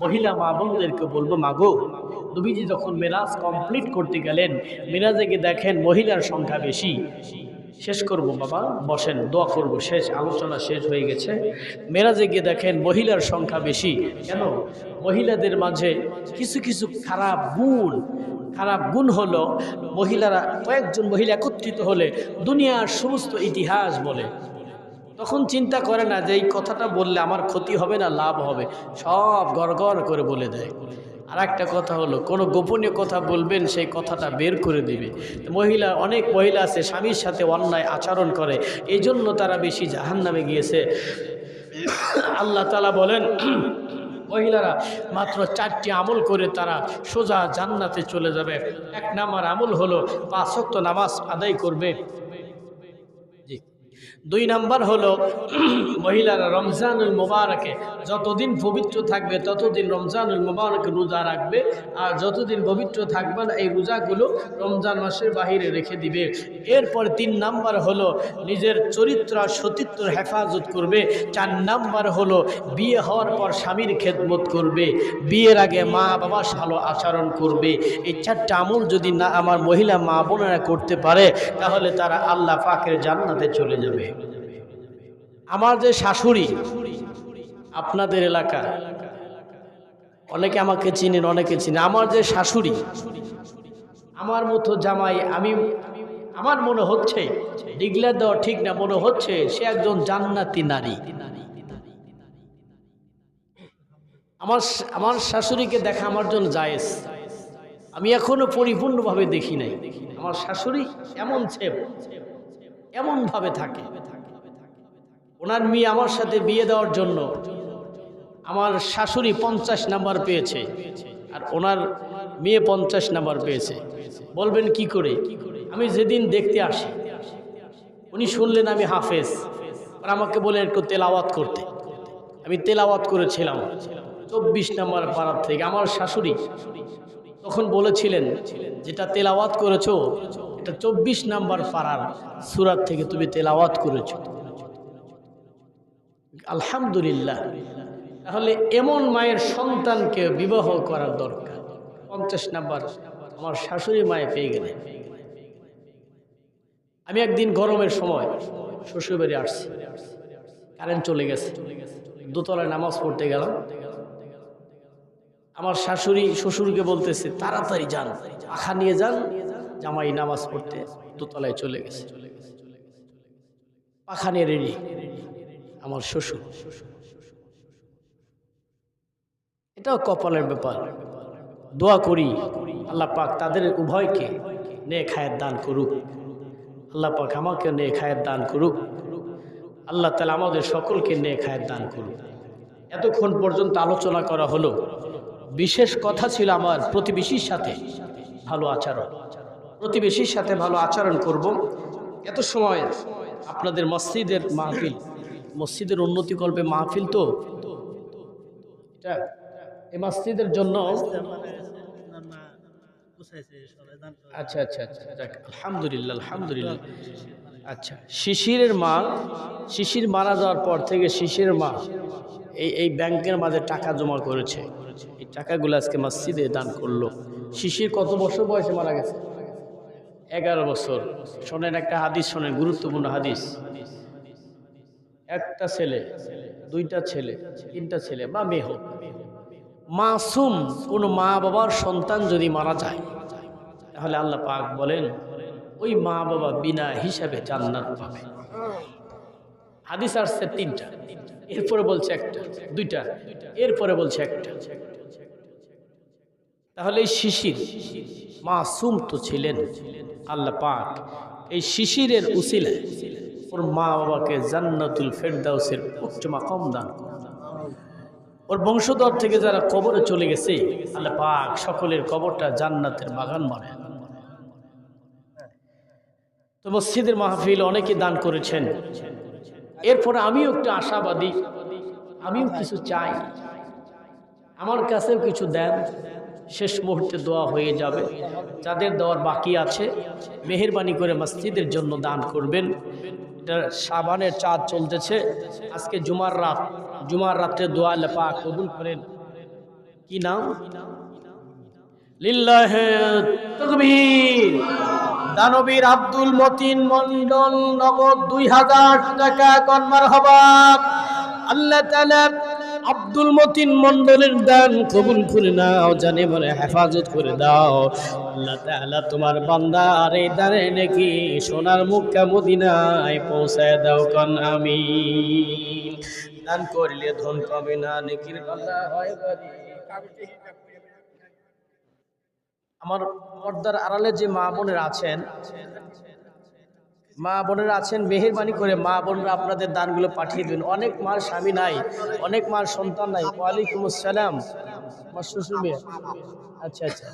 মহিলা মা বোনদেরকে বলব, মাগো, নবীজি যখন মেরাজ কমপ্লিট করতে গেলেন, মেরাজে গিয়ে দেখেন মহিলার সংখ্যা বেশি। শেষ করব বাবা, বসেন, দোয়া করব, শেষ, আলোচনা শেষ হয়ে গেছে। মেরাজে গিয়ে দেখেন মহিলার সংখ্যা বেশি। কেন? মহিলাদের মাঝে কিছু কিছু খারাপ গুণ খারাপ গুণ হলো মহিলারা কয়েকজন মহিলা একত্রিত হলে দুনিয়ার সমস্ত ইতিহাস বলে। তখন চিন্তা করে না যে এই কথাটা বললে আমার ক্ষতি হবে না, লাভ হবে। সব গড় করে বলে দেয়। আর একটা কথা হলো, কোনো গোপনীয় কথা বলবেন, সেই কথাটা বের করে দিবে। মহিলা, অনেক মহিলা আছে, স্বামীর সাথে অন্যায় আচরণ করে এই জন্য তারা বেশি জাহান নামে গিয়েছে। আল্লাহ তালা বলেন, মহিলারা মাত্র চারটি আমল করে তারা সোজা জান্নাতে চলে যাবে। এক নাম্বার আমল হলো পাঁচ ওয়াক্ত নামাজ আদায় করবে। দুই নাম্বার হলো, মহিলারা রমজানুল মোবারকে যতদিন পবিত্র থাকবে, ততদিন রমজানুল মোবারকে রোজা রাখবে আর যতদিন পবিত্র থাকবে না, এই রোজাগুলো রমজান মাসের বাহিরে রেখে দিবে। এরপর তিন নাম্বার হলো, নিজের চরিত্র আর সতীত্বর হেফাজত করবে। চার নাম্বার হলো, বিয়ে হওয়ার পর স্বামীর খেদমত করবে। বিয়ের আগে মা বাবা ভালো আচরণ করবে। এই চারটা আমল যদি না আমার মহিলা মা বোনেরা করতে পারে, তাহলে তারা আল্লাহ পাকের জান্নাতে চলে যাবে। আমার যে শাশুড়ি, আপনাদের এলাকা, অনেকে আমাকে চিনেন, অনেকে চিনে আমার যে শাশুড়ি, আমার মতো জামাই, আমি, আমার মনে হচ্ছে, ডিগলা দেওয়া ঠিক না, মনে হচ্ছে সে একজন জান্নাতি নারী। আমার আমার শাশুড়িকে দেখা আমার জন্য জায়েজ। আমি এখনও পরিপূর্ণভাবে দেখি নাই। আমার শাশুড়ি এমন ছেপ এমনভাবে থাকে। ওনার মেয়ে আমার সাথে বিয়ে দেওয়ার জন্য আমার শাশুড়ি পঞ্চাশ নাম্বার পেয়েছে আর ওনার মেয়ে পঞ্চাশ নাম্বার পেয়েছে। বলবেন কি করে? আমি যেদিন দেখতে আসি, উনি শুনলেন আমি হাফেজ আর আমাকে বলে একটু তেলাওয়াত করতে। আমি তেলাওয়াত করেছিলাম চব্বিশ নাম্বার পাড়ার থেকে। আমার শাশুড়ি তখন বলেছিলেন, যেটা তেলাওয়াত করেছ এটা চব্বিশ নাম্বার পাড়ার সুরাত থেকে তুমি তেলাওয়াত করেছ। আলহামদুলিল্লাহ। তাহলে এমন মায়ের সন্তানকে বিবাহ করার দরকার। পঞ্চাশ নাম্বার আমার শাশুড়ি মায়ে পেয়ে গেলে। আমি একদিন গরমের সময় শ্বশুরবাড়ি আসছি। কারেন্ট চলে গেছে। দোতলায় নামাজ পড়তে গেলাম। আমার শাশুড়ি শ্বশুরকে বলতেছে, তাড়াতাড়ি যান, আখা নিয়ে যান। জামাই নামাজ পড়তে দোতলায় চলে গেছে। পাখা নিয়ে রেডি, আমার শ্বশুর। এটাও কপালের ব্যাপার। দোয়া করি, আল্লাহ পাক তাদের উভয়কে নে খায়ের দান করুক। আল্লাহ পাক আমাকে নে খায়ের দান করুক। আল্লাহ তালা আমাদের সকলকে নে খায়ের দান করুক। এতক্ষণ পর্যন্ত আলোচনা করা হলো, বিশেষ কথা ছিল আমার প্রতিবেশীর সাথে, ভালো আচরণ। প্রতিবেশীর সাথে ভালো আচরণ করব। এত সময় আপনাদের মসজিদের মাহফিল, মসজিদের উন্নতিকল্পে মাহফিল তো? এটা এই মসজিদের জন্য আচ্ছা আচ্ছা আচ্ছা আলহামদুলিল্লাহ আলহামদুলিল্লাহ। আচ্ছা শিশিরের মা, শিশির মারা যাওয়ার পর থেকে শিশিরের মা এই এই ব্যাংকের মাঝে টাকা জমা করেছে। এই টাকাগুলো আজকে মসজিদে দান করল। শিশির কত বছর বয়সে মারা গেছে? এগারো বছর শোনেন একটা হাদিস, শোনেন গুরুত্বপূর্ণ হাদিস। একটা ছেলে, দুইটা ছেলে, তিনটা ছেলে বা মেয়ে হোক। মাসুম কোনো মা বাবার সন্তান যদি মারা যায়, তাহলে আল্লাহ পাক বলেন, ওই মা বাবা বিনা হিসাবে জান্নাত পাবে। হাদিস আসছে তিনটা, এরপরে বলছে একটা, দুইটা, এরপরে বলছে একটা। তাহলে এই শিশির মাসুম তো ছিলেন আল্লাহ পাক। এই শিশিরের উসিলায় ওর মা বাবাকে জান্নাতুল ফেরদাউসের উচ্চ মাকাম দান। ওর বংশধর থেকে যারা কবরে চলে গেছে, আল্লাহ পাক সকলের কবরটা জান্নাতের বাগান মানে তো মসজিদের মাহফিল অনেকে দান করেছেন। এরপরে আমিও একটু আশাবাদী, আমিও কিছু চাই। আমার কাছেও কিছু দেন। শেষ মুহূর্তে দোয়া হয়ে যাবে। যাদের দেওয়ার বাকি আছে, মেহরবানি করে মসজিদের জন্য দান করবেন। এটা সাবানের চাঁদ চলতেছে। আজকে জুমার রাত। জুমার রাত্রে দোয়া লেপা কবুল করেন। কি নাম? দানবীর আব্দুল মতিন মন্ডল নগদ দুই হাজার টাকা কনমার হবাব। আল্লাহ আব্দুল মতিন মন্ডলের দান কবুল করে নাও, জানে বলে হেফাজত করে দাও। আল্লাহ তোমার বান্দার এই দানে নাকি সোনার মুক্কা মদিনায় পৌঁছায় দাও, কন আমি দান করিলে ধন কমে না, নেকির হয় আমার পর্দার আড়ালে যে মা বোনেরা আছেন মা বোনেরা আছেন, মেহরবানি করে মা বোনরা আপনাদের দানগুলো পাঠিয়ে দিন। অনেক মার স্বামী নাই, অনেক মার সন্তান নাই। ওয়ালাইকুম আসসালাম। আমার শ্বশুর আচ্ছা আচ্ছা।